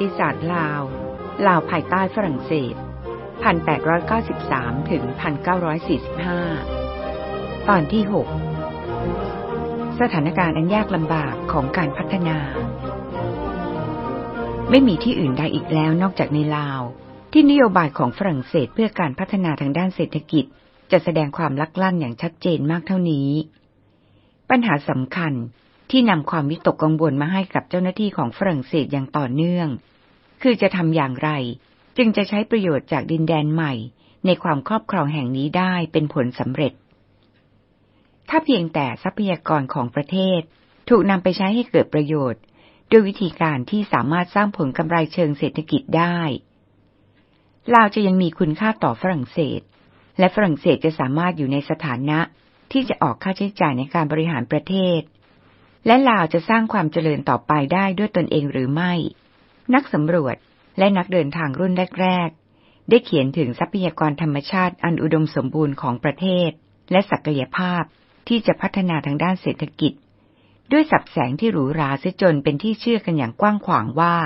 ติศาสตร์ลาว ลาวภายใต้ฝรั่งเศส 1893 ถึง 1945 ตอนที่ 6 สถานการณ์อันยากลำบากของการพัฒนา ไม่มีที่อื่นใดอีกแล้วนอกจากในลาว ที่นโยบายของฝรั่งเศสเพื่อการพัฒนาทางด้านเศรษฐกิจ จะแสดงความลักลั่นอย่างชัดเจนมากเท่านี้ ปัญหาสำคัญที่นำความวิตกกังวลมาให้กับเจ้าหน้าที่ของฝรั่งเศสอย่างต่อเนื่อง คือจะทำอย่างไร จึงจะใช้ประโยชน์จากดินแดนใหม่ ในความครอบครองแห่งนี้ได้เป็นผลสำเร็จ ถ้าเพียงแต่ทรัพยากรของประเทศ ถูกนำไปใช้ให้เกิดประโยชน์ ด้วยวิธีการที่สามารถสร้างผลกำไรเชิงเศรษฐกิจได้ลาวจะยังมีคุณค่าต่อฝรั่งเศส และฝรั่งเศสจะสามารถอยู่ในสถานะที่จะออกค่าใช้จ่ายในการบริหารประเทศ และลาวจะสร้างความเจริญต่อไปได้ด้วยตนเองหรือไม่ นักสำรวจและนักเดินทางรุ่นแรก ๆ ได้เขียนถึงทรัพยากรธรรมชาติอันอุดมสมบูรณ์ของประเทศ และศักยภาพที่จะพัฒนาทางด้านเศรษฐกิจ ด้วยสับแสงที่หรูหราเสียจนเป็นที่เชื่อกันอย่างกว้างขวางว่า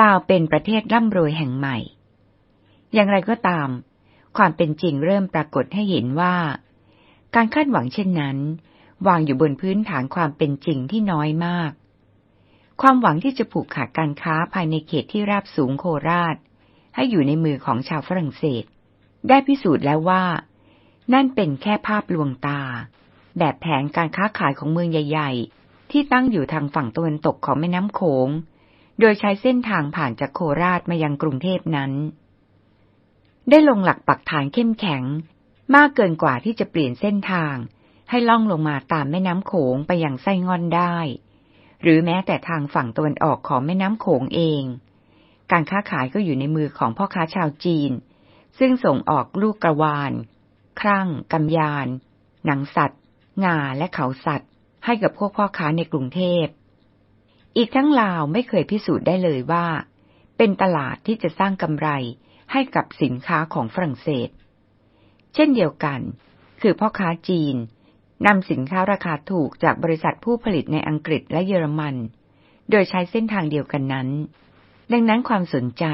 ลาวเป็นประเทศร่ำรวยแห่งใหม่ อย่างไรก็ตาม ความเป็นจริงเริ่มปรากฏให้เห็นว่า การคาดหวังเช่นนั้น วางอยู่บนพื้นฐานความเป็นจริงที่น้อยมาก ความหวังที่จะผูกขาดการค้าภายในเขตที่ราบสูงโคราช ให้อยู่ในมือของชาวฝรั่งเศส ได้พิสูจน์แล้วว่า นั่นเป็นแค่ภาพลวงตา แบบแผนการค้าขายของเมืองใหญ่ ๆ ที่ตั้งอยู่ทางฝั่งตะวันตกของแม่น้ำโขง โดยใช้เส้นทางผ่านจากโคราชมายังกรุงเทพนั้น ได้ลงหลักปักฐานเข้มแข็ง มากเกินกว่าที่จะเปลี่ยนเส้นทาง ให้ล่องลงมาตามแม่น้ำโขงไปยังไส้งอนได้ หรือแม้แต่ทางฝั่งตะวันออกของแม่น้ำโขงเอง การค้าขายก็อยู่ในมือของพ่อค้าชาวจีน ซึ่งส่งออกลูกกระวาน ครั่งกำยาน หนังสัตว์ งาและเขาสัตว์ ให้กับพวกพ่อค้าในกรุงเทพ อีกทั้งลาวไม่เคยพิสูจน์ได้เลยว่า เป็นตลาดที่จะสร้างกำไรให้กับสินค้าของฝรั่งเศส เช่นเดียวกัน คือพ่อค้าจีน นำสินค้าราคาถูกจากบริษัทผู้ผลิตในอังกฤษและเยอรมัน โดยใช้เส้นทางเดียวกันนั้น ดังนั้นความสนใจ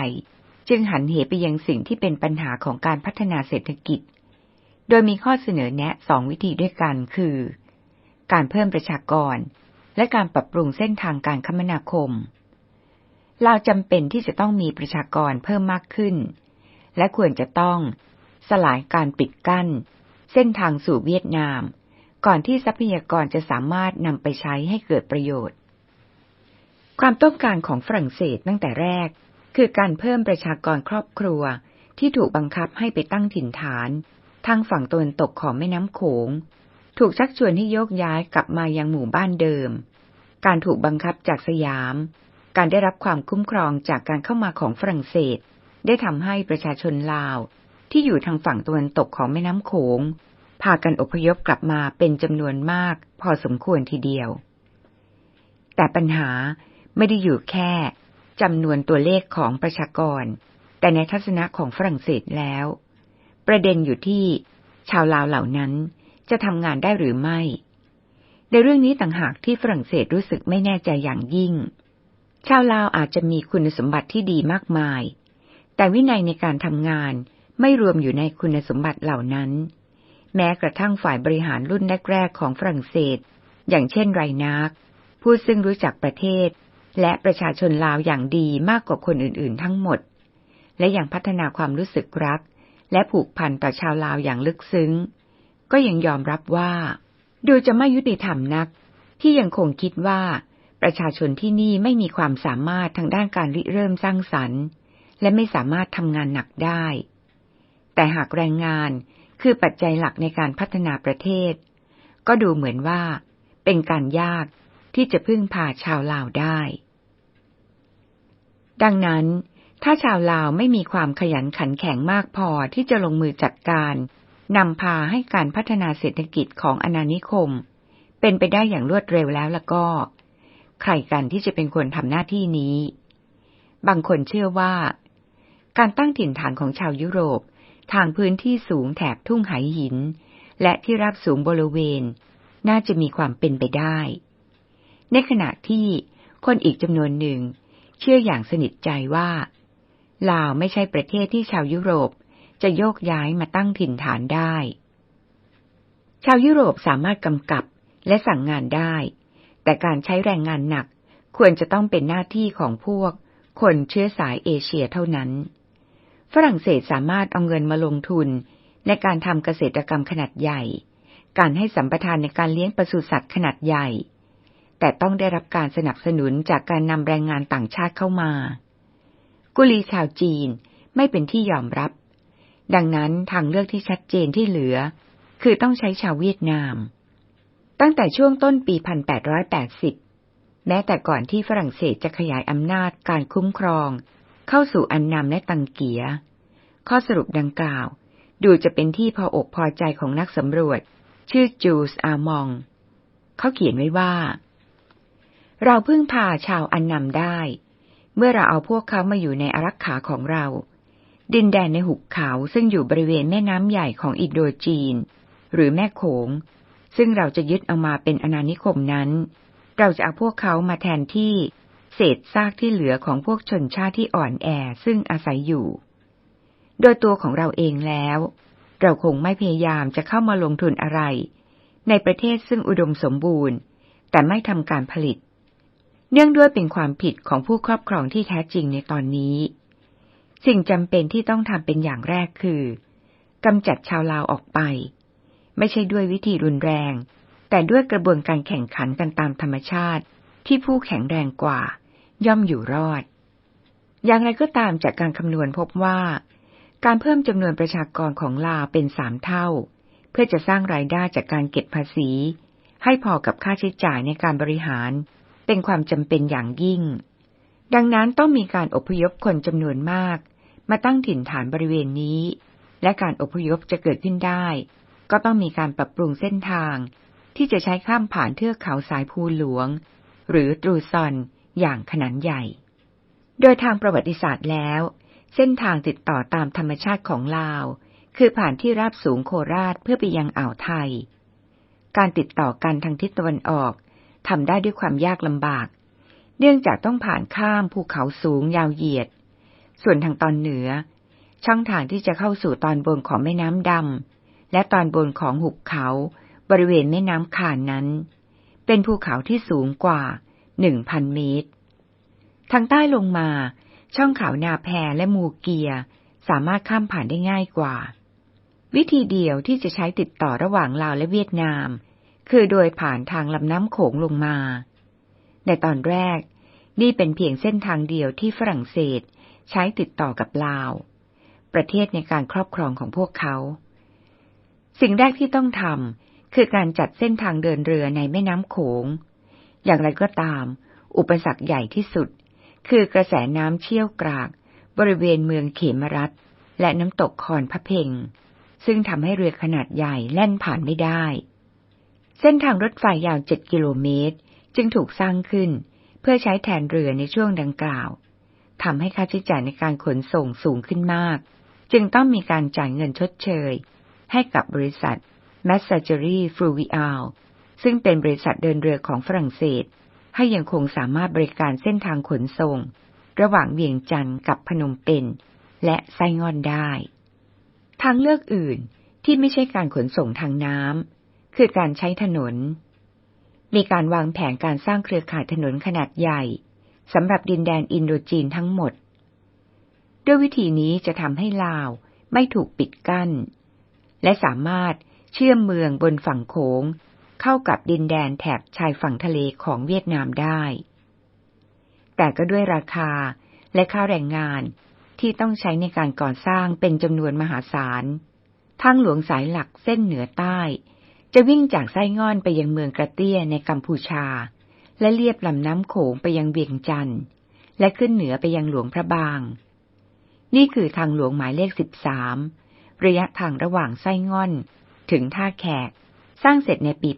จึงหันเหไปยังสิ่งที่เป็นปัญหาของการพัฒนาเศรษฐกิจ โดยมีข้อเสนอแนะสองวิธีด้วยกันคือ การเพิ่มประชากร และการปรับปรุงเส้นทางการคมนาคม เราจำเป็นที่จะต้องมีประชากรเพิ่มมากขึ้น และควรจะต้องสลายการปิดกั้น เส้นทางสู่เวียดนาม ก่อนที่ทรัพยากรจะสามารถนำไปใช้ให้เกิดประโยชน์ ความต้องการของฝรั่งเศสตั้งแต่แรก คือการเพิ่มประชากรครอบครัวที่ถูกบังคับให้ไปตั้งถิ่นฐาน ทางฝั่งตะวันตกของแม่น้ำโขง ถูกชักชวนให้โยกย้ายกลับมายังหมู่บ้านเดิม การถูกบังคับจากสยาม การได้รับความคุ้มครองจากการเข้ามาของฝรั่งเศส ได้ทำให้ประชาชนลาวที่อยู่ทางฝั่งตะวันตกของแม่น้ำโขง พากันอพยพกลับมาเป็นจำนวนมาก พอสมควรทีเดียว แต่ปัญหาไม่ได้อยู่แค่จำนวนตัวเลขของประชากร แต่ในทัศนะของฝรั่งเศสแล้ว ประเด็นอยู่ที่ชาวลาวเหล่านั้นจะทำงานได้หรือไม่ ในเรื่องนี้ต่างหากที่ฝรั่งเศสรู้สึกไม่แน่ใจอย่างยิ่ง ชาวลาวอาจจะมีคุณสมบัติที่ดีมากมาย แต่วินัยในการทำงานไม่รวมอยู่ในคุณสมบัติเหล่านั้น แม้กระทั่งฝ่ายบริหารรุ่นแรกๆของฝรั่งเศส อย่างเช่นไรนักผู้ซึ่งรู้จักประเทศ และประชาชนลาวอย่างดีมากกว่าคนอื่นๆ ทั้งหมด และยังพัฒนาความรู้สึกรัก และผูกพันต่อชาวลาวอย่างลึกซึ้ง ก็ยังยอมรับว่า ดูจะไม่ยุติธรรมนัก ที่ยังคงคิดว่า ประชาชนที่นี่ไม่มีความสามารถทางด้านการริเริ่มสร้างสรรค์ และไม่สามารถทำงานหนักได้ แต่หากแรงงาน คือปัจจัยหลักในการพัฒนาประเทศ ก็ดูเหมือนว่า เป็นการยากที่จะพึ่งพาชาวลาวได้ ดังนั้น ถ้าชาวลาวไม่มีความขยันขันแข็งมากพอที่จะลงมือจัดการนำพาให้การพัฒนาเศรษฐกิจของอนานิคม เป็นไปได้อย่างรวดเร็วแล้วละก็ ใครกันที่จะเป็นคนทำหน้าที่นี้ บางคนเชื่อว่า การตั้งถิ่นฐานของชาวยุโรป ทางพื้นที่สูงแถบทุ่งไหหิน และที่ราบสูงบริเวณ น่าจะมีความเป็นไปได้ ในขณะที่คนอีกจำนวนหนึ่ง เชื่ออย่างสนิทใจว่าลาวไม่ใช่ประเทศที่ชาวยุโรปจะโยกย้ายมาตั้งถิ่นฐานได้ ชาวยุโรปสามารถกำกับและสั่งงานได้ แต่การใช้แรงงานหนักควรจะต้องเป็นหน้าที่ของพวกคนเชื้อสายเอเชียเท่านั้น ฝรั่งเศสสามารถเอาเงินมาลงทุน ในการทำเกษตรกรรมขนาดใหญ่ การให้สัมปทานในการเลี้ยงปศุสัตว์ขนาดใหญ่ แต่ต้องได้รับการสนับสนุนจากการนำแรงงานต่างชาติเข้ามา กุลีชาวจีนไม่เป็นที่ยอมรับ ดังนั้นทางเลือกที่ชัดเจนที่เหลือ คือต้องใช้ชาวเวียดนาม ตั้งแต่ช่วงต้นปี 1880 แม้แต่ก่อนที่ฝรั่งเศสจะขยายอำนาจการคุ้มครอง เข้าสู่อันนำและตังเกีย ข้อสรุปดังกล่าว ดูจะเป็นที่พออกพอใจของนักสำรวจ ชื่อจูสอามอง เขาเขียนไว้ว่า เราพึ่งพาชาวอันนำได้ เมื่อเราเอาพวกเขามาอยู่ในอารักขาของเรา ดินแดนในหุบเขาซึ่งอยู่บริเวณแม่น้ำใหญ่ของอินโดจีน หรือแม่โขง ซึ่งเราจะยึดเอามาเป็นอนานิคมนั้น เราจะเอาพวกเขามาแทนที่ เศษซากที่เหลือของพวกชนชาติที่อ่อนแอซึ่งอาศัยอยู่ โดยตัวของเราเองแล้ว เราคงไม่พยายามจะเข้ามาลงทุนอะไร ในประเทศซึ่งอุดมสมบูรณ์ แต่ไม่ทำการผลิต เนื่องด้วยเป็นความผิดของผู้ครอบครองที่แท้จริงในตอนนี้ สิ่งจำเป็นที่ต้องทำเป็นอย่างแรกคือกำจัดชาวลาวออกไป ไม่ใช่ด้วยวิธีรุนแรง แต่ด้วยกระบวนการแข่งขันกันตามธรรมชาติที่ผู้แข็งแรงกว่า ย่อมอยู่รอด อย่างไรก็ตามจากการคำนวณพบว่า การเพิ่มจำนวนประชากรของลาวเป็นสามเท่า เพื่อจะสร้างรายได้จากการเก็บภาษี ให้พอกับค่าใช้จ่ายในการบริหาร เป็นความจำเป็นอย่างยิ่ง ดังนั้นต้องมีการอพยพคนจำนวนมาก มาตั้งถิ่นฐานบริเวณนี้ และการอพยพจะเกิดขึ้นได้ ก็ต้องมีการปรับปรุงเส้นทาง ที่จะใช้ข้ามผ่านเทือกเขาสายภูหลวง หรือตรูซอน อย่างขนาดใหญ่ โดยทางประวัติศาสตร์แล้ว เส้นทางติดต่อตามธรรมชาติของลาว คือผ่านที่ราบสูงโคราชเพื่อไปยังอ่าวไทย การติดต่อกันทางทิศตะวันออกทำได้ด้วยความยากลำบาก เนื่องจากต้องผ่านข้ามภูเขาสูงยาวเหยียด ส่วนทางตอนเหนือ ช่องทางที่จะเข้าสู่ตอนบนของแม่น้ำดำและตอนบนของหุบเขาบริเวณแม่น้ำขานนั้น เป็นภูเขาที่สูงกว่า หนึ่งพันเมตร ทางใต้ลงมา ช่องเขานาแพและมูเกีย สามารถข้ามผ่านได้ง่ายกว่า วิธีเดียวที่จะใช้ติดต่อระหว่างลาวและเวียดนาม คือโดยผ่านทางลำน้ำโขงลงมา ในตอนแรก นี่เป็นเพียงเส้นทางเดียวที่ฝรั่งเศสใช้ติดต่อกับลาว ประเทศในการครอบครองของพวกเขา สิ่งแรกที่ต้องทำคือการจัดเส้นทางเดินเรือในแม่น้ำโขง อย่างไรก็ตาม อุปสรรคใหญ่ที่สุด คือกระแสน้ำเชี่ยวกราก บริเวณเมืองเขมรัฐ และน้ำตกคอนพะเพงซึ่งทำให้เรือขนาดใหญ่แล่นผ่านไม่ได้ เส้นทางรถไฟยาวเจ็ดกิโลเมตร จึงถูกสร้างขึ้น เพื่อใช้แทนเรือในช่วงดังกล่าวทำให้ค่าใช้จ่ายในการขนส่งสูงขึ้นมาก จึงต้องมีการจ่ายเงินชดเชย ให้กับบริษัท m a s s a g e r y Fluvial ซึ่งเป็นบริษัทเดินเรือของฝรั่งเศส ให้ยังคงสามารถบริการเส้นทางขนส่ง ระหว่างเวียงจันทร์กับพนมเปญและไซงอนได้ ทางเลือกอื่นที่ไม่ใช่การขนส่งทางน้ำคือการใช้ถนน มีการวางแผนการสร้างเครือข่ายถนนขนาดใหญ่สำหรับดินแดนอินโดจีนทั้งหมด ด้วยวิธีนี้จะทำให้ลาวไม่ถูกปิดกั้น และสามารถเชื่อมเมืองบนฝั่งโขง เข้ากับดินแดนแถบชายฝั่งทะเลของเวียดนามได้ แต่ก็ด้วยราคาและค่าแรงงานที่ต้องใช้ในการก่อสร้างเป็นจำนวนมหาศาล ทางหลวงสายหลักเส้นเหนือใต้ จะวิ่งจากไส้งอนไปยังเมืองกระเตี้ยในกัมพูชา และเลียบลำน้ำโขงไปยังเวียงจันทร์ และขึ้นเหนือไปยังหลวงพระบาง นี่คือทางหลวงหมายเลขสิบสามระยะทางระหว่างไส้งอนถึงท่าแขก สร้างเสร็จในปี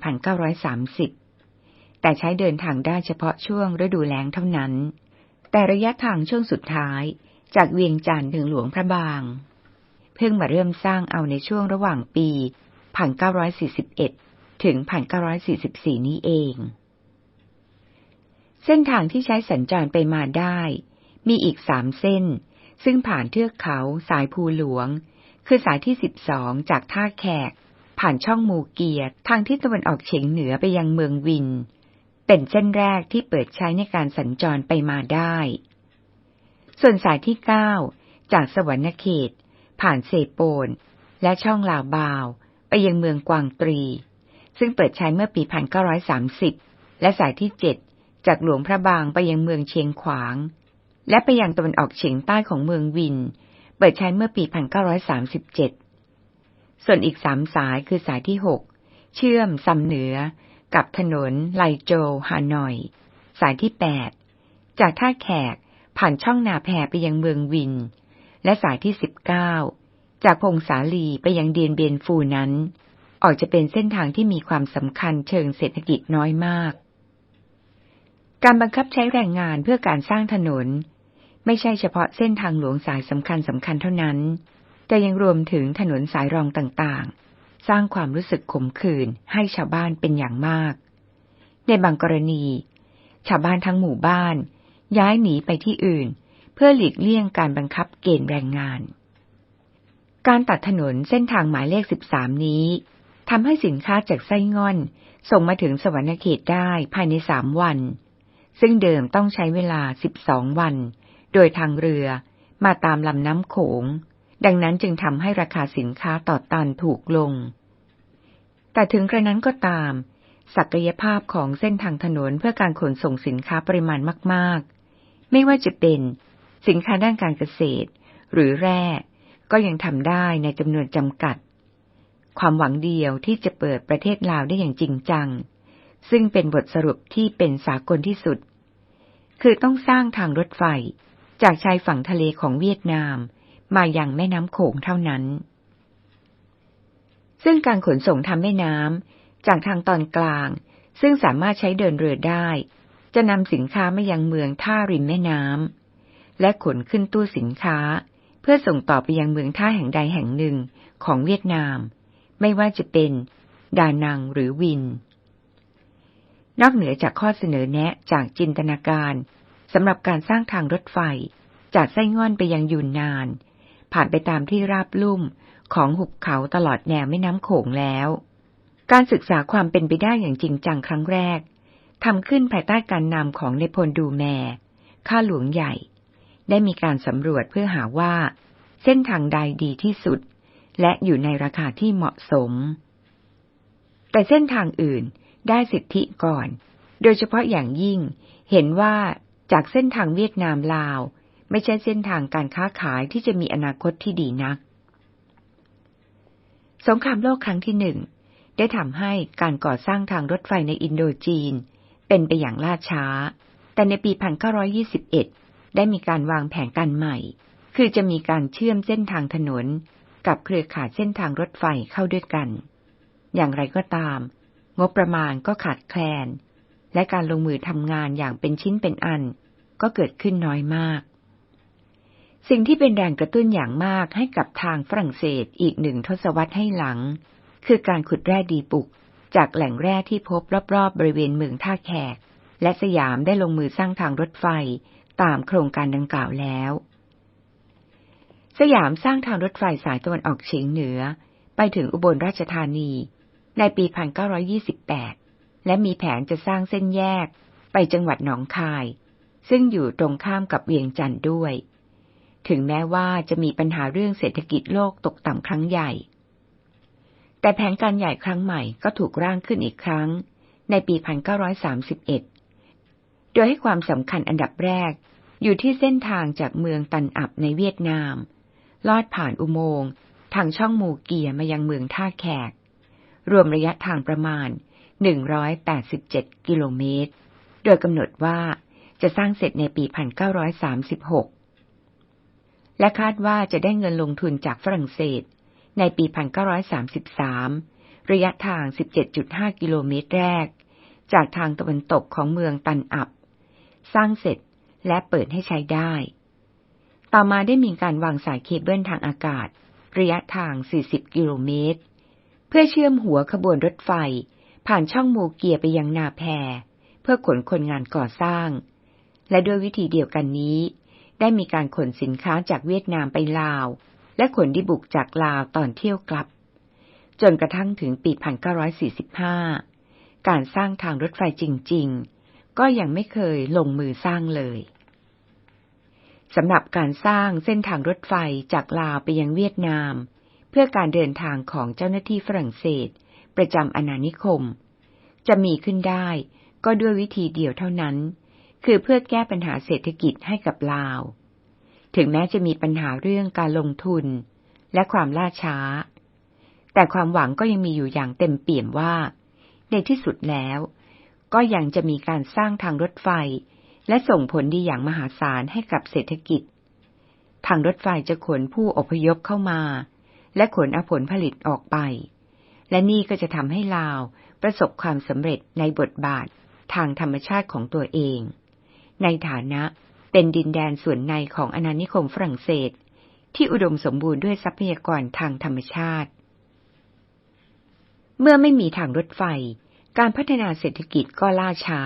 1930 แต่ใช้เดินทางได้เฉพาะช่วงฤดูแล้งเท่านั้น แต่ระยะทางช่วงสุดท้ายจากเวียงจันทร์ถึงหลวงพระบาง เพิ่งมาเริ่มสร้างเอาในช่วงระหว่างปี 1941 ถึง 1944 นี้เอง เส้นทางที่ใช้สัญจรไปมาได้ มีอีกสามเส้น ซึ่งผ่านเทือกเขาสายภูหลวง คือสายที่สิบสองจากท่าแขก ผ่านช่องมูเกียรทางทิศตะวันออกเฉียงเหนือไปยังเมืองวิน เป็นเส้นแรกที่เปิดใช้ในการสัญจรไปมาได้ ส่วนสายที่เก้าจากสวรรณเขต ผ่านเซโปน และช่องลาวบาว ไปยังเมืองกวางตรี ซึ่งเปิดใช้เมื่อปี 1930 และสายที่เจ็ดจากหลวงพระบางไปยังเมืองเชียงขวาง และไปยังตะวันออกเฉียงใต้ของเมืองวิน เปิดใช้เมื่อปี 1937 ส่วนอีกสามสายคือสายที่หกเชื่อมซัมเหนือ กับถนนไลโจฮานอย สายที่แปดจากท่าแขกผ่านช่องนาแพไปยังเมืองวิน และสายที่สิบเก้าจากพงสาลีไปยังเดียนเบียนฟูนั้น ออกจะเป็นเส้นทางที่มีความสำคัญเชิงเศรษฐกิจน้อยมาก การบังคับใช้แรงงานเพื่อการสร้างถนน ไม่ใช่เฉพาะเส้นทางหลวงสายสำคัญสำคัญเท่านั้น แต่ยังรวมถึงถนนสายรองต่างๆ สร้างความรู้สึกขมขื่นให้ชาวบ้านเป็นอย่างมาก ในบางกรณี ชาวบ้านทั้งหมู่บ้าน ย้ายหนีไปที่อื่น เพื่อหลีกเลี่ยงการบังคับเกณฑ์แรงงาน การตัดถนนเส้นทางหมายเลข 13 นี้ทำให้สินค้าจากไส้ง่อน ส่งมาถึงสวรรณเขตได้ภายในสามวัน ซึ่งเดิมต้องใช้เวลา 12 วัน โดยทางเรือมาตามลำน้ำโขง ดังนั้นจึงทำให้ราคาสินค้าต่อตันถูกลง แต่ถึงกระนั้นก็ตาม ศักยภาพของเส้นทางถนนเพื่อการขนส่งสินค้าปริมาณมาก ๆ ไม่ว่าจะเป็นสินค้าด้านการเกษตร หรือแร่ก็ยังทำได้ในจำนวนจำกัด ความหวังเดียวที่จะเปิดประเทศลาวได้อย่างจริงจัง ซึ่งเป็นบทสรุปที่เป็นสากลที่สุด คือต้องสร้างทางรถไฟจากชายฝั่งทะเลของเวียดนาม มาอย่างแม่น้ำโขงเท่านั้น ซึ่งการขนส่งทางแม่น้ำจากทางตอนกลาง ซึ่งสามารถใช้เดินเรือได้ จะนำสินค้ามายังเมืองท่าริมแม่น้ำและขนขึ้นตู้สินค้า เพื่อส่งต่อไปยังเมืองท่าแห่งใดแห่งหนึ่งของเวียดนาม ไม่ว่าจะเป็นดานังหรือวิน นอกเหนือจากข้อเสนอแนะจากจินตนาการสำหรับการสร้างทางรถไฟ จากไส้ง่อนไปยังยูนนาน ผ่านไปตามที่ราบลุ่มของหุบเขาตลอดแนวแม่น้ำโขงแล้ว การศึกษาความเป็นไปได้อย่างจริงจังครั้งแรกทำขึ้นภายใต้การนำของในพลดูแมข้าหลวงใหญ่ ได้มีการสำรวจเพื่อหาว่า เส้นทางใดดีที่สุด และอยู่ในราคาที่เหมาะสม แต่เส้นทางอื่นได้สิทธิก่อน โดยเฉพาะอย่างยิ่งเห็นว่าจากเส้นทางเวียดนามลาว ไม่ใช่เส้นทางการค้าขายที่จะมีอนาคตที่ดีนัก สงครามโลกครั้งที่หนึ่งได้ทำให้การก่อสร้างทางรถไฟในอินโดจีน เป็นไปอย่างล่าช้า แต่ในปี 1921 ได้มีการวางแผนการใหม่ คือจะมีการเชื่อมเส้นทางถนน กับเครือข่ายเส้นทางรถไฟเข้าด้วยกัน อย่างไรก็ตาม งบประมาณก็ขาดแคลน และการลงมือทำงานอย่างเป็นชิ้นเป็นอัน ก็เกิดขึ้นน้อยมาก สิ่งที่เป็นแรงกระตุ้นอย่างมากให้กับทางฝรั่งเศสอีกหนึ่งทศวรรษให้หลัง คือการขุดแร่ดีปุก จากแหล่งแร่ที่พบรอบๆบริเวณเมืองท่าแขก และสยามได้ลงมือสร้างทางรถไฟตามโครงการดังกล่าวแล้ว สยามสร้างทางรถไฟสายตะวันออกเฉียงเหนือ ไปถึงอุบลราชธานี ในปี 1928 และมีแผนจะสร้างเส้นแยกไปจังหวัดหนองคาย ซึ่งอยู่ตรงข้ามกับเวียงจันทร์ด้วย ถึงแม้ว่าจะมีปัญหาเรื่องเศรษฐกิจโลกตกต่ำครั้งใหญ่ แต่แผนการใหญ่ครั้งใหม่ก็ถูกร่างขึ้นอีกครั้ง ในปี 1931 โดยให้ความสำคัญอันดับแรก อยู่ที่เส้นทางจากเมืองตันอับในเวียดนาม ลอดผ่านอุโมงค์ทางช่องมูเกียมายังเมืองท่าแขก รวมระยะทางประมาณ 187 กิโลเมตร โดยกำหนดว่าจะสร้างเสร็จในปี 1936 และคาดว่าจะได้เงินลงทุนจากฝรั่งเศส ในปี 1933 ระยะทาง 17.5 กิโลเมตรแรก จากทางตะวันตกของเมืองตันอับ สร้างเสร็จและเปิดให้ใช้ได้ ต่อมาได้มีการวางสายเคเบิลทางอากาศ ระยะทาง 40 กิโลเมตร เพื่อเชื่อมหัวขบวนรถไฟ ผ่านช่องโมเกียไปยังนาแพ เพื่อขนคนงานก่อสร้าง และด้วยวิธีเดียวกันนี้ ได้มีการขนสินค้าจากเวียดนามไปลาว และขนดิบุกจากลาวตอนเที่ยวกลับ จนกระทั่งถึงปี 1945 การสร้างทางรถไฟจริง ๆ ก็ยังไม่เคยลงมือสร้างเลยสำหรับการสร้างเส้นทางรถไฟจากลาวไปยังเวียดนาม เพื่อการเดินทางของเจ้าหน้าที่ฝรั่งเศส ประจำอาณานิคม จะมีขึ้นได้ก็ด้วยวิธีเดียวเท่านั้น คือเพื่อแก้ปัญหาเศรษฐกิจให้กับลาว ถึงแม้จะมีปัญหาเรื่องการลงทุน และความล่าช้า แต่ความหวังก็ยังมีอยู่อย่างเต็มเปี่ยมว่า ในที่สุดแล้ว ก็ยังจะมีการสร้างทางรถไฟ และส่งผลดีอย่างมหาศาลให้กับเศรษฐกิจ ทางรถไฟจะขนผู้อพยพเข้ามา และขนเอาผลผลิตออกไป และนี่ก็จะทำให้ลาวประสบความสำเร็จในบทบาททางธรรมชาติของตัวเอง ในฐานะเป็นดินแดนส่วนในของอาณานิคมฝรั่งเศส ที่อุดมสมบูรณ์ด้วยทรัพยากรทางธรรมชาติ เมื่อไม่มีทางรถไฟ การพัฒนาเศรษฐกิจก็ล่าช้า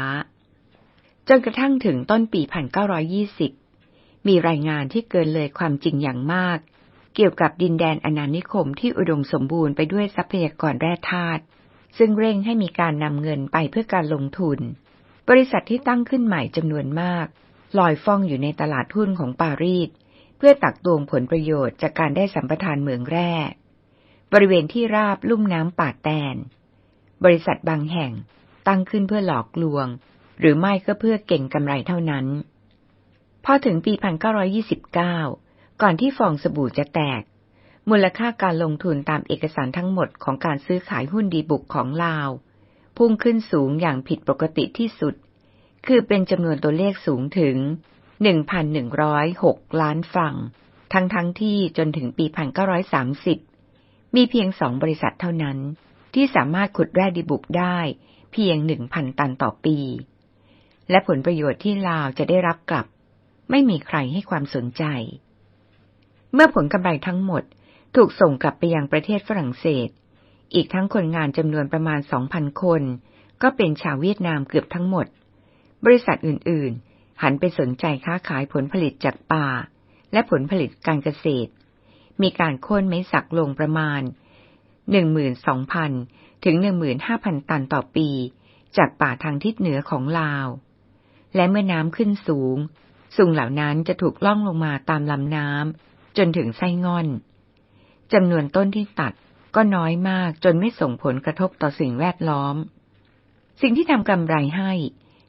จนกระทั่งถึงต้นปี 1920 มีรายงานที่เกินเลยความจริงอย่างมาก เกี่ยวกับดินแดนอนานิคมที่อุดมสมบูรณ์ไปด้วยทรัพยากรแร่ธาตุซึ่งเร่งให้มีการนำเงินไปเพื่อการลงทุน บริษัทที่ตั้งขึ้นใหม่จำนวนมาก ลอยฟ้องอยู่ในตลาดหุ้นของปารีส เพื่อตักตวงผลประโยชน์จากการได้สัมปทานเหมืองแร่บริเวณที่ราบลุ่มน้ำป่าแตน บริษัทบางแห่งตั้งขึ้นเพื่อหลอกลวง หรือไม่ก็เพื่อเก่งกำไรเท่านั้น พอถึงปี 1929 ก่อนที่ฟองสบู่จะแตก มูลค่าการลงทุนตามเอกสารทั้งหมดของการซื้อขายหุ้นดีบุกของลาว พุ่งขึ้นสูงอย่างผิดปกติที่สุด คือเป็นจำนวนตัวเลขสูงถึง 1,106 ล้านฝั่งทั้งทั้งที่จนถึงปี 1930 มีเพียงสองบริษัทเท่านั้น ที่สามารถขุดแร่ดีบุกได้เพียง 1,000 ตันต่อปี และผลประโยชน์ที่ลาวจะได้รับกลับ ไม่มีใครให้ความสนใจ เมื่อผลกำไรทั้งหมดถูกส่งกลับไปยังประเทศฝรั่งเศส อีกทั้งคนงานจำนวนประมาณ 2,000 คน ก็เป็นชาวเวียดนามเกือบทั้งหมด บริษัทอื่น ๆ หันไปสนใจค้าขายผลผลิตจากป่า และผลผลิตการเกษตร มีการโค่นไม้สักลงประมาณ 12,000 ถึง 15,000 ตันต่อปี จากป่าทางทิศเหนือของลาว และเมื่อน้ำขึ้นสูง สุงเหล่านั้นจะถูกล่องลงมาตามลำน้ำจนถึงไส้ง่อนจำนวนต้นที่ตัด ก็น้อยมากจนไม่ส่งผลกระทบต่อสิ่งแวดล้อม สิ่งที่ทำกำไรให้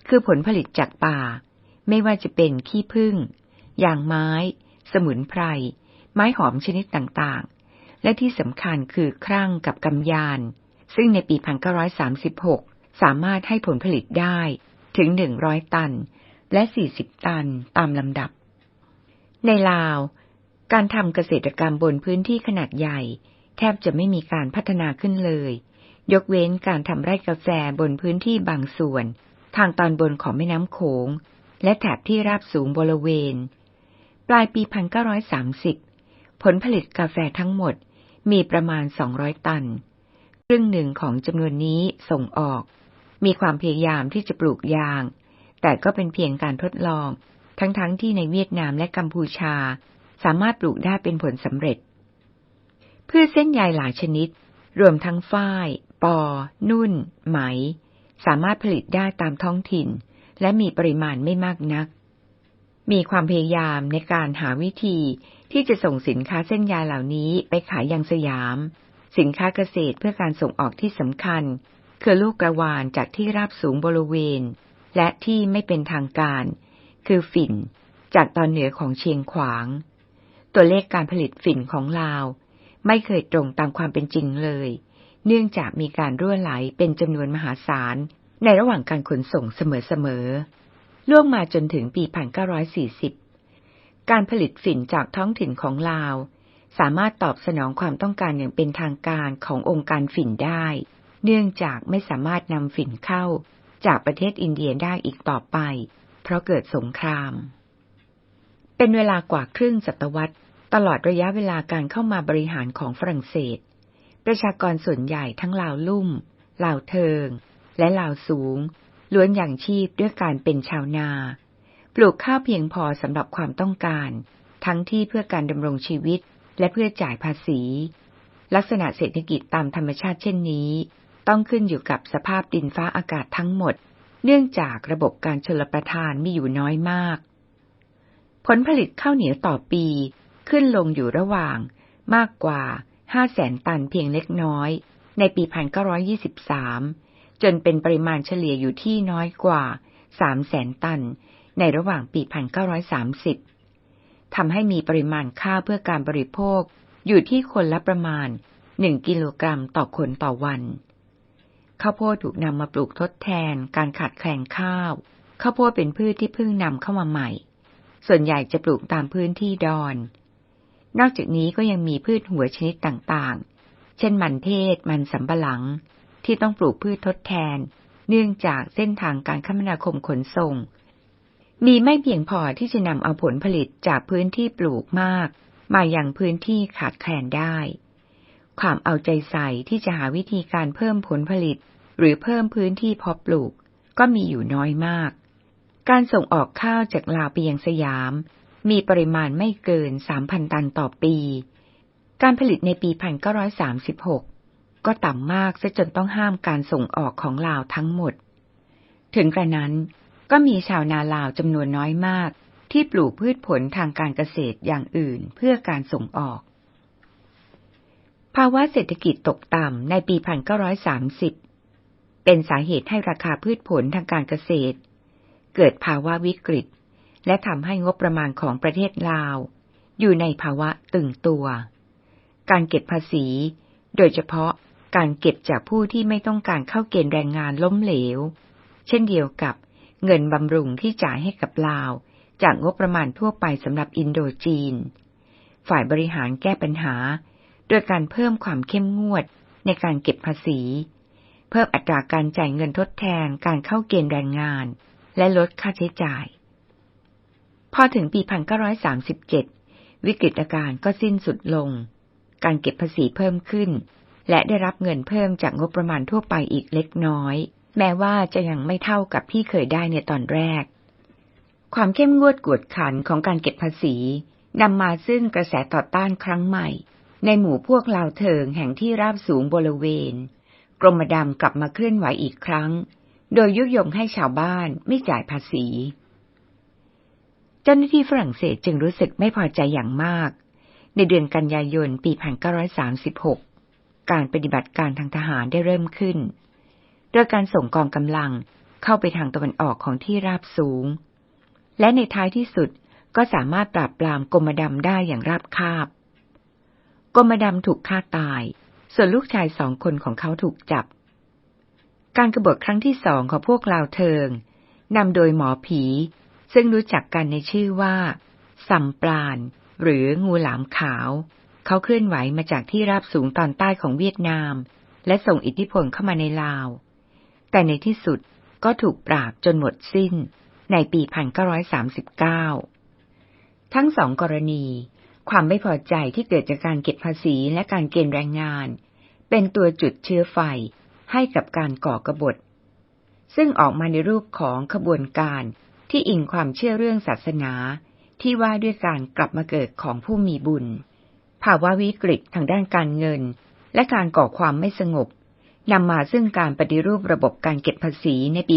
คือผลผลิตจากป่า ไม่ว่าจะเป็นขี้ผึ้งยางไม้ สมุนไพร ไม้หอมชนิดต่างๆ และที่สำคัญคือครั่งกับกำยาน ซึ่งในปี 1936 สามารถให้ผลผลิตได้ถึงหนึ่งร้อยตัน และสี่สิบตันตามลำดับ ในลาว การทำเกษตรกรรมบนพื้นที่ขนาดใหญ่ แทบจะไม่มีการพัฒนาขึ้นเลย ยกเว้นการทำไร่กาแฟบนพื้นที่บางส่วน ทางตอนบนของแม่น้ำโขง และแถบที่ราบสูงบริเวณ ปลายปี 1930 ผลผลิตกาแฟทั้งหมดมีประมาณ 200 ตัน ครึ่งหนึ่งของจำนวนนี้ส่งออก มีความพยายามที่จะปลูกยาง แต่ก็เป็นเพียงการทดลอง ทั้งๆทที่ในเวียดนามและกัมพูชา สามารถปลูกได้เป็นผลสำเร็จ พื่อเส้นใยหลายชนิด รวมทั้งฝ้าย ปอ นุ่น ไหม สามารถผลิตได้ตามท้องถิ่น และมีปริมาณไม่มากนัก มีความพยายามในการหาวิธีที่จะส่งสินค้าเส้นใยเหล่านี้ไปขายยังสยาม สินค้าเกษตรเพื่อการส่งออกที่สำคัญ คือลูกกระวานจากที่ราบสูงบริเวณ และที่ไม่เป็นทางการ คือฝิ่น จากตอนเหนือของเชียงขวาง ตัวเลขการผลิตฝิ่นของลาว ไม่เคยตรงตามความเป็นจริงเลย เนื่องจากมีการรั่วไหลเป็นจำนวนมหาศาล ในระหว่างการขนส่งเสมอๆล่วงมาจนถึงปี 1940 การผลิตฝิ่นจากท้องถิ่นของลาว สามารถตอบสนองความต้องการอย่างเป็นทางการขององค์การฝิ่นได้ เนื่องจากไม่สามารถนำฝิ่นเข้าจากประเทศอินเดียได้อีกต่อไป เพราะเกิดสงคราม เป็นเวลากว่าครึ่งศตวรรษ ตลอดระยะเวลาการเข้ามาบริหารของฝรั่งเศส ประชากรส่วนใหญ่ทั้งลาวลุ่ม ลาวเทิง และลาวสูง ล้วนอย่างชีพด้วยการเป็นชาวนา ปลูกข้าวเพียงพอสำหรับความต้องการ ทั้งที่เพื่อการดำรงชีวิตและเพื่อจ่ายภาษี ลักษณะเศรษฐกิจตามธรรมชาติเช่นนี้ ต้องขึ้นอยู่กับสภาพดินฟ้าอากาศทั้งหมด เนื่องจากระบบการชลประทานมีอยู่น้อยมาก ผลผลิตข้าวเหนียวต่อปี ขึ้นลงอยู่ระหว่าง มากกว่า 5 แสนตันเพียงเล็กน้อย ในปี 1923 จนเป็นปริมาณเฉลี่ยอยู่ที่น้อยกว่า 3 แสนตัน ในระหว่างปี 1930 ทำให้มีปริมาณข้าวเพื่อการบริโภค อยู่ที่คนละประมาณ 1 กิโลกรัมต่อคนต่อวัน ข้าวโพดถูกนำมาปลูกทดแทนการขาดแคลนข้าว ข้าวโพดเป็นพืชที่เพิ่งนำเข้ามาใหม่ส่วนใหญ่จะปลูกตามพื้นที่ดอน นอกจากนี้ก็ยังมีพืชหัวชนิดต่างๆ เช่นมันเทศ มันสำปะหลัง ที่ต้องปลูกพืชทดแทน เนื่องจากเส้นทางการคมนาคมขนส่ง มีไม่เพียงพอที่จะนำเอาผลผลิตจากพื้นที่ปลูกมาก มาอย่างพื้นที่ขาดแคลนได้ ความเอาใจใส่ที่จะหาวิธีการเพิ่มผลผลิต หรือเพิ่มพื้นที่เพาะปลูก ก็มีอยู่น้อยมาก การส่งออกข้าวจากลาวไปยังสยาม มีปริมาณไม่เกิน 3,000 ตันต่อปี การผลิตในปี 1936 ก็ต่ำมากซะจนต้องห้ามการส่งออกของลาวทั้งหมด ถึงกระนั้นก็มีชาวนาลาวจำนวนน้อยมาก ที่ปลูกพืชผลทางการเกษตรอย่างอื่นเพื่อการส่งออก ภาวะเศรษฐกิจตกต่ำในปี 1930 เป็นสาเหตุให้ราคาพืชผลทางการเกษตร เกิดภาวะวิกฤต และทำให้งบประมาณของประเทศลาว อยู่ในภาวะตึงตัว การเก็บภาษี โดยเฉพาะการเก็บจากผู้ที่ไม่ต้องการเข้าเกณฑ์แรงงานล้มเหลว เช่นเดียวกับเงินบำรุงที่จ่ายให้กับลาว จากงบประมาณทั่วไปสำหรับอินโดจีน ฝ่ายบริหารแก้ปัญหา โดยการเพิ่มความเข้มงวดในการเก็บภาษี เพิ่มอัตราการจ่ายเงินทดแทนการเข้าเกณฑ์แรงงาน และลดค่าใช้จ่าย พอถึงปี 1937 วิกฤตการณ์ก็สิ้นสุดลง การเก็บภาษีเพิ่มขึ้น และได้รับเงินเพิ่มจากงบประมาณทั่วไปอีกเล็กน้อย แม้ว่าจะยังไม่เท่ากับที่เคยได้ในตอนแรก ความเข้มงวดกวดขันของการเก็บภาษีนำมาซึ่งกระแสต่อต้านครั้งใหม่ ในหมู่พวกลาวเทิงแห่งที่ราบสูงบริเวณ กรมดำกลับมาเคลื่อนไหวอีกครั้ง โดยยุยงให้ชาวบ้านไม่จ่ายภาษี เจ้าหน้าที่ฝรั่งเศสจึงรู้สึกไม่พอใจอย่างมาก ในเดือนกันยายนปี 1936 การปฏิบัติการทางทหารได้เริ่มขึ้น โดยการส่งกองกำลังเข้าไปทางตะวันออกของที่ราบสูง และในท้ายที่สุดก็สามารถปราบปรามกรมดำได้อย่างราบคาบ กรมดำถูกฆ่าตาย ส่วนลูกชายสองคนของเขาถูกจับ การกรบฏครั้งที่สองของพวกลาวเทิงนำโดยหมอผี ซึ่งรู้จักกันในชื่อว่าสัมปราณหรืองูหลามขาว เขาเคลื่อนไหวมาจากที่ราบสูงตอนใต้ของเวียดนาม และส่งอิทธิพลเข้ามาในลาว แต่ในที่สุดก็ถูกปราบจนหมดสิ้นในปี 1939 ทั้งสองกรณี ความไม่พอใจที่เกิดจากการเก็บภาษีและการเกณฑ์แรงงาน เป็นตัวจุดเชื้อไฟให้กับการก่อกรบฏ ซึ่งออกมาในรูปของขบวนการ ที่อิงความเชื่อเรื่องศาสนาที่ว่าด้วยการกลับมาเกิดของผู้มีบุญ ภาวะวิกฤตทางด้านการเงิน และการก่อความไม่สงบนำมาซึ่งการปฏิรูประบบการเก็บภาษีในปี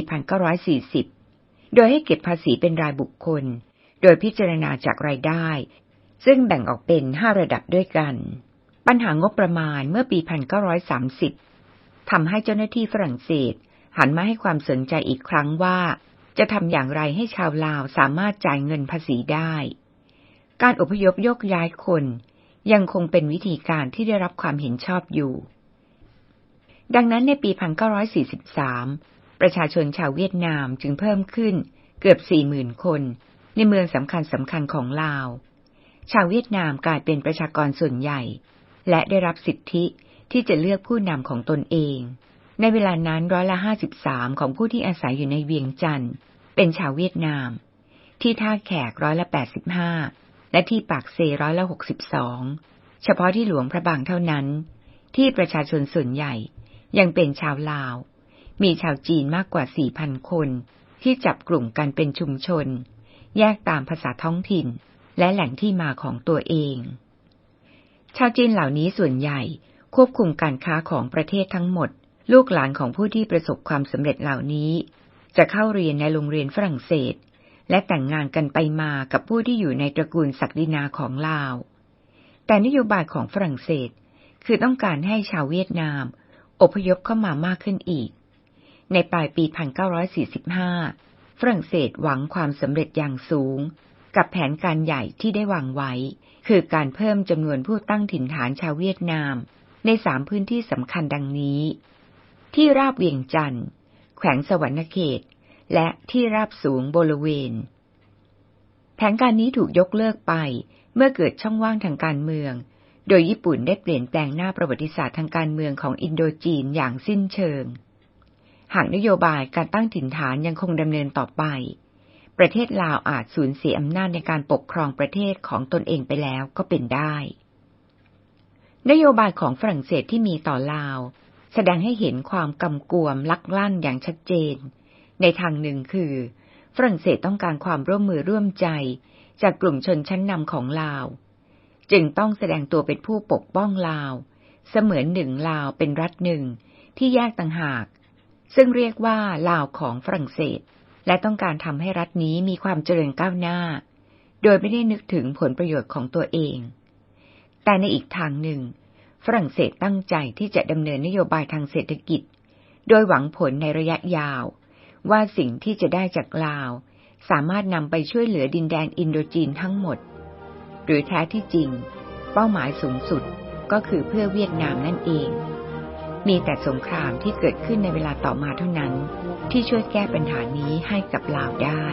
1940 โดยให้เก็บภาษีเป็นรายบุคคล โดยพิจารณาจากรายได้ ซึ่งแบ่งออกเป็น 5 ระดับด้วยกัน ปัญหางบประมาณเมื่อปี 1930ทำให้เจ้าหน้าที่ฝรั่งเศส หันมาให้ความสนใจอีกครั้งว่า จะทำอย่างไรให้ชาวลาวสามารถจ่ายเงินภาษีได้ การอพยพยกย้ายคนยังคงเป็นวิธีการที่ได้รับความเห็นชอบอยู่ ดังนั้นในปี 1943 ประชาชนชาวเวียดนามจึงเพิ่มขึ้นเกือบ 40,000 คน ในเมืองสำคัญสำคัญของลาว ชาวเวียดนามกลายเป็นประชากรส่วนใหญ่ และได้รับสิทธิที่จะเลือกผู้นำของตนเอง ในเวลานั้นร้อยละห้าสิบสามของผู้ที่อาศัยอยู่ในเวียงจันทร์เป็นชาวเวียดนาม ที่ท่าแขกร้อยละแปดสิบห้าและที่ปากเซร้อยละหกสิบสองเฉพาะที่หลวงพระบางเท่านั้น ที่ประชาชนส่วนใหญ่ยังเป็นชาวลาว มีชาวจีนมากกว่า4,000คนที่จับกลุ่มกันเป็นชุมชน แยกตามภาษาท้องถิ่น และแหล่งที่มาของตัวเอง ชาวจีนเหล่านี้ส่วนใหญ่ควบคุมการค้าของประเทศทั้งหมด ลูกหลานของผู้ที่ประสบความสำเร็จเหล่านี้ จะเข้าเรียนในโรงเรียนฝรั่งเศส และแต่งงานกันไปมากับผู้ที่อยู่ในตระกูลศักดินาของลาว แต่นโยบายของฝรั่งเศส คือต้องการให้ชาวเวียดนาม อพยพเข้ามามากขึ้นอีก ในปลายปี 1945 ฝรั่งเศสหวังความสำเร็จอย่างสูง กับแผนการใหญ่ที่ได้วางไว้ คือการเพิ่มจำนวนผู้ตั้งถิ่นฐานชาวเวียดนาม ในสามพื้นที่สำคัญดังนี้ ที่ราบเวียงจันทร์ แขวงสวรรณเขต และที่ราบสูงบริเวณ แผนการนี้ถูกยกเลิกไปเมื่อเกิดช่องว่างทางการเมือง โดยญี่ปุ่นได้เปลี่ยนแปลงหน้าประวัติศาสตร์ทางการเมืองของอินโดจีนอย่างสิ้นเชิง หากนโยบายการตั้งถิ่นฐานยังคงดำเนินต่อไป ประเทศลาวอาจสูญเสียอำนาจในการปกครองประเทศของตนเองไปแล้วก็เป็นได้ นโยบายของฝรั่งเศสที่มีต่อลาว แสดงให้เห็นความกำกวมลักลั่นอย่างชัดเจน ในทางหนึ่งคือ ฝรั่งเศสต้องการความร่วมมือร่วมใจ จากกลุ่มชนชั้นนำของลาว จึงต้องแสดงตัวเป็นผู้ปกป้องลาว เสมือนหนึ่งลาวเป็นรัฐหนึ่งที่แยกต่างหาก ซึ่งเรียกว่าลาวของฝรั่งเศส และต้องการทำให้รัฐนี้มีความเจริญก้าวหน้า โดยไม่ได้นึกถึงผลประโยชน์ของตัวเอง แต่ในอีกทางหนึ่ง ฝรั่งเศสตั้งใจที่จะดำเนินนโยบายทางเศรษฐกิจ โดยหวังผลในระยะยาว ว่าสิ่งที่จะได้จากลาว สามารถนำไปช่วยเหลือดินแดนอินโดจีนทั้งหมด หรือแท้ที่จริง เป้าหมายสูงสุดก็คือเพื่อเวียดนามนั่นเอง มีแต่สงครามที่เกิดขึ้นในเวลาต่อมาเท่านั้น ที่ช่วยแก้ปัญหานี้ให้กับลาวได้